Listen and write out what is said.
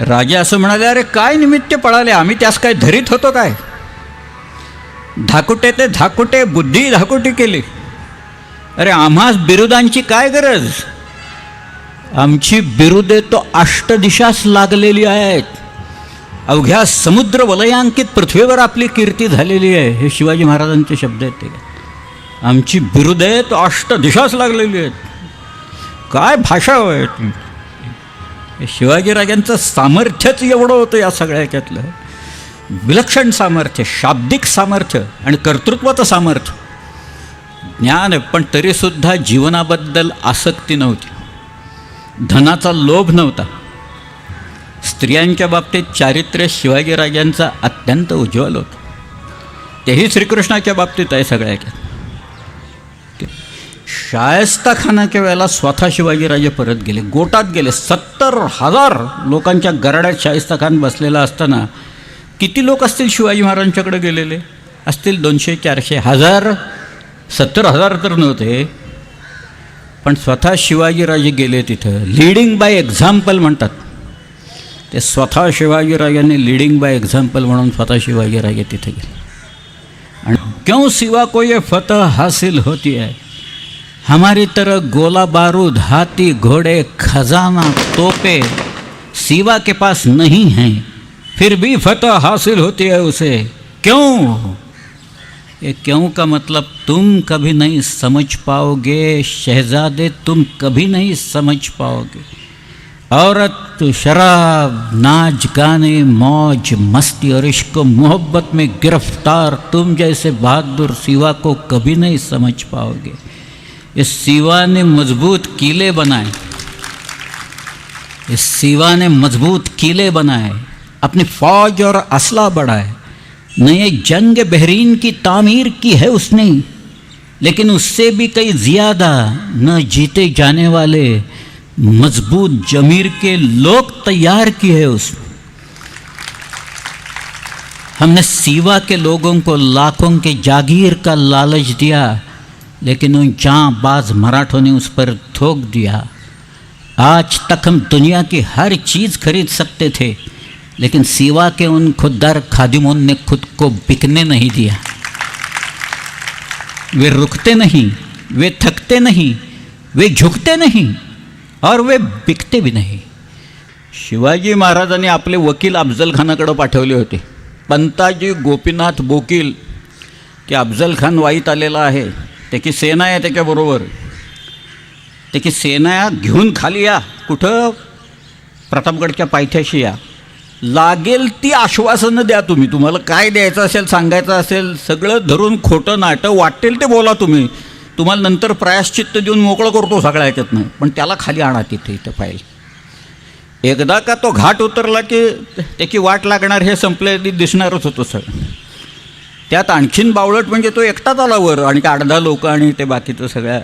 राजे असं म्हणाले अरे काय निमित्त पळाले? आम्ही त्यास काय धरीत होतो काय? धाकुटे ते धाकुटे बुद्धी धाकुटी केली. अरे आम्हास बिरुदांची काय गरज? आमची बिरुदे तो अष्टदिशास लागलेली आहेत. अवघ्या समुद्र वलयांकित पृथ्वीवर आपली कीर्ती झालेली आहे. हे शिवाजी महाराजांचे शब्द आहेत ते. आमची बिरुदे तो अष्टदिशास लागलेली आहेत. काय भाषा होय ती. शिवाजीराजांचं सामर्थ्यच एवढं होतं या सगळ्या ह्याच्यातलं. विलक्षण सामर्थ्य शाब्दिक सामर्थ्य आणि कर्तृत्वाचं सामर्थ्य. ज्ञान आहे पण तरीसुद्धा जीवनाबद्दल आसक्ती नव्हती. धनाचा लोभ नव्हता. स्त्रियांच्या बाबतीत चारित्र्य शिवाजीराजांचा अत्यंत उज्ज्वल होतं. तेही श्रीकृष्णाच्या बाबतीत आहे सगळ्या शायस्ता खानाच्या वेळेला स्वतः शिवाजीराजे परत गेले. गोटात गेले. सत्तर हजार लोकांच्या गराड्यात शायस्ता खान बसलेला असताना किती लोक असतील शिवाजी महाराजांच्याकडे गेलेले? असतील दोनशे चारशे हजार? सत्तर हजार तर नव्हते. पण स्वतः शिवाजीराजे गेले तिथं. लीडिंग बाय एक्झाम्पल म्हणतात. ते स्वतः शिवाजीराजांनी लीडिंग बाय एक्झाम्पल म्हणून स्वतः शिवाजीराजे तिथे गेले. आणि क्यों सिवा को ये फतह हासिल होती आहे हमारी तरह गोला बारूद, हाथी, घोड़े, खजाना, तोपे सिवा के पास नहीं हैं। फिर भी फतह हासिल होती है उसे। क्यों? ये क्यों का मतलब तुम कभी नहीं समझ पाओगे, शहजादे तुम कभी नहीं समझ पाओगे। औरत, शराब नाच गाने, मौज, मस्ती और इश्क, मोहब्बत में गिरफ़्तार तुम जैसे बहादुर सिवा को कभी नहीं समझ पाओगे। इस सिवा ने मज़बूत किले बनाए। इस सिवा ने मज़बूत किले बनाए, अपनी फौज और असला बढ़ाए। नए जंग बहरीन की तामीर की है उसने, लेकिन उससे भी कई ज़्यादा न जीते जाने वाले मज़बूत जमीर के लोग तैयार किए है उसने। हमने सीवा के लोगों को लाखों के जागीर का लालच दिया लेकिन उन बाज मराठों ने उस पर थोक दिया। आज तक हम दुनिया की हर चीज़ खरीद सकते थे लेकिन सिवा के उन खुददार खादिमों ने खुद को बिकने नहीं दिया। वे रुकते नहीं वे थकते नहीं वे झुकते नहीं और वे बिकते भी नहीं। शिवाजी महाराजांनी आपले वकील अफजलखानाकडं पाठवले होते. पंताजी गोपीनाथ बोकील की अफजलखान वाईट वाईत आलेला आहे. त्याची सेना आहे त्याच्याबरोबर. त्याची सेना घेऊन खाली या कुठं? प्रतापगडच्या पायथ्याशी या. लागेल ती आश्वासनं द्या तुम्ही. तुम्हाला काय द्यायचं असेल सांगायचं असेल सगळं धरून खोटं नाटं वाटेल ते बोला तुम्ही. तुम्हाला नंतर प्रायश्चित्त देऊन मोकळं करतो सगळ्या ह्याच्यातनं. पण त्याला खाली आणा तिथे इथं पाहिजे एकदा का तो घाट उतरला की त्याची वाट लागणार हे संपले दिसणारच होतं सगळं. त्यात आणखीन बावळट म्हणजे तो एकटाच आला वर आणि अर्धा लोक आणि ते बाकीचं सगळ्या